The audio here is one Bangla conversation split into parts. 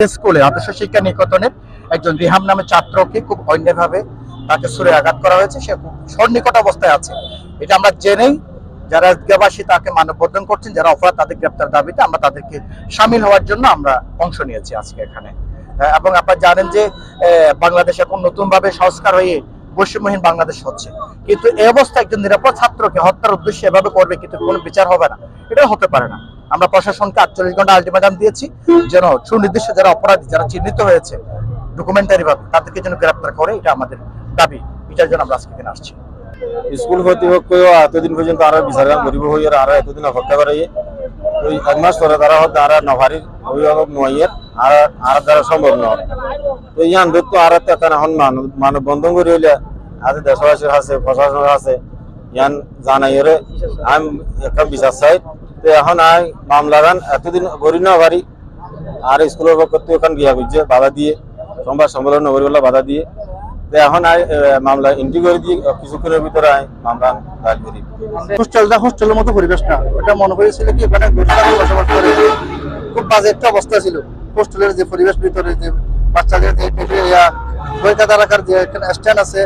স্কুলে আদর্শ শিক্ষা নিকেতনের একজন রিহাম নামে ছাত্রকে খুব অন্যভাবে তাকে সুরে আঘাত করা হয়েছে। সে খুব সন্নিকট অবস্থায় আছে। এটা আমরা জেনেই যারা গ্রাবাসী তাকে মানববন্ধন করছেন, যারা অপরাধ তাদের গ্রেপ্তার দাবিতে আমরা তাদেরকে সামিল হওয়ার জন্য আমরা অংশ নিয়েছি আজকে এখানে। এবং আপনারা জানেন যে বাংলাদেশ এখন নতুন ভাবে সংস্কার হয়ে বৈষম্যহীন বাংলাদেশ হচ্ছে। কিন্তু এই অবস্থা একজন নিরাপদ ছাত্রকে হত্যার উদ্দেশ্যে এভাবে করবে কিন্তু কোনো বিচার হবে না। এটা হতে পারে না। আমরা প্রশাসনকে আটচল্লিশ ঘণ্টা আলটিমেটাম দিয়েছি, যেন সুনির্দিষ্ট যারা অপরাধী, যারা চিহ্নিত হয়েছে ডকুমেন্টারি ভাবে, তাদেরকে যেন গ্রেপ্তার করে, এটা আমাদের দাবি। এটার জন্য আমরা আজকে আসছি। স্কুল কর্তৃপক্ষ এতদিন পর্যন্ত আর বিচার করিব হই আর এতদিন অপেক্ষা করে ওই এক মাস পরে তারা হয়তো আর নভারির অভিভাবক নয়ের আর আর দ্বারা সম্ভব নয়। তো ইয়ান তো আর এখন এখন মানব বন্ধন করে হইলে আছে দেশবাসীর আছে প্রশাসনের আছে ইয়ান জানাইরে আমি একটা বিচার চাই। তো এখন আই মামলাগান এতদিন করি না পারি আর স্কুলের পক্ষ এখন বিয়া করছে বাধা দিয়ে সোমবার সম্মেলন নগরী বাধা দিয়ে। তো এখন আই মামলা এন্ট্রি করে দিয়ে কিছুক্ষণের ভিতরে আই মামলা দায়ের করি। হোস্টেলটা হোস্টেলের মতো পরিবেশ না। ওটা মনে করেছিল কি ওখানে খুব বাজে একটা অবস্থা ছিল। হোস্টেলের যে পরিবেশ ভিতরে, যে বাচ্চাদের যে টেবিল রাখার যে স্ট্যান্ড আছে,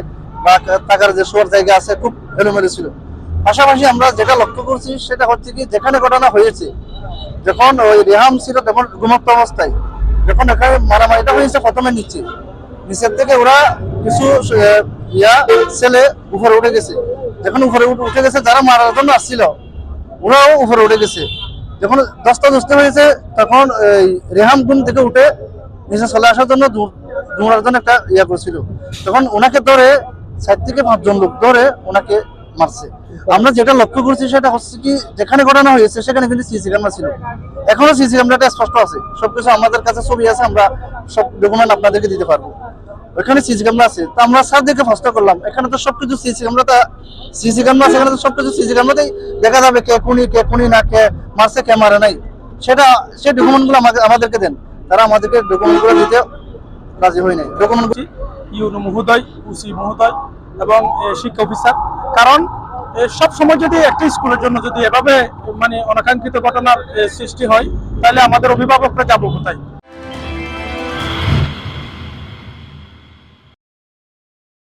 বা থাকার যে শোয়ার জায়গা আছে, খুব এলোমেলো ছিল। পাশাপাশি আমরা যেটা লক্ষ্য করছি সেটা হচ্ছে কি, যেখানে ঘটনা হয়েছে, যখন ওই রেহাম ছিল তখন ঘুমন্ত অবস্থায়, যখন এখানে মারামারিটা হয়েছে প্রথমে নিচে, নিচের থেকে ওরা কিছু ইয়া ছেলে উপরে উঠে গেছে, যখন উপরে উঠে- গেছে যারা মারার জন্য আসছিল, ওরাও উপরে উঠে গেছে, যখন দশটা দশটা হয়েছে তখন এই রেহাম গুন থেকে উঠে নিচে চলে আসার জন্য দৌড়- দৌড়ার জন্য একটা ইয়া করছিল, তখন ওনাকে ধরে সাইড থেকে পাঁচজন লোক ধরে ওনাকে মারছে। আমরা যেটা লক্ষ্য করছি সেটা হচ্ছে কি, যেখানে ঘটনা হয়েছে সেখানে কিন্তু সিসি ক্যামেরা ছিল। এখনও সিসি ক্যামেরাটা স্পষ্ট আছে। সবকিছু আমাদের কাছে ছবি আছে, আমরা সব ডকুমেন্ট আপনাদেরকে দিতে পারব। ওখানে সিসি ক্যামেরা আছে। তো আমরা স্যার দেখে ফার্স্ট করলাম, এখানে তো সবকিছু সিসি ক্যামেরাটা, সিসি ক্যামেরা আছে, এখানে তো সবকিছু সিসি ক্যামেরাতেই দেখা যাবে কে কুনি কে কুনি না, কে মারছে, কে মারে নাই। সেটা সেই ডকুমেন্টগুলো আমাদেরকে দেন। তারা আমাদেরকে ডকুমেন্টগুলো দিতে রাজি হয় নাই। ডকুমেন্ট ইউনো মহোদয়, উসি মহোদয় এবং শিক্ষা অফিসার। কারণ সব সময় যদি একটা স্কুলের জন্য যদি এভাবে মানে অনাকাঙ্ক্ষিত ঘটনার সৃষ্টি হয়, তাহলে আমাদের অভিভাবকরা যাব কোথায়?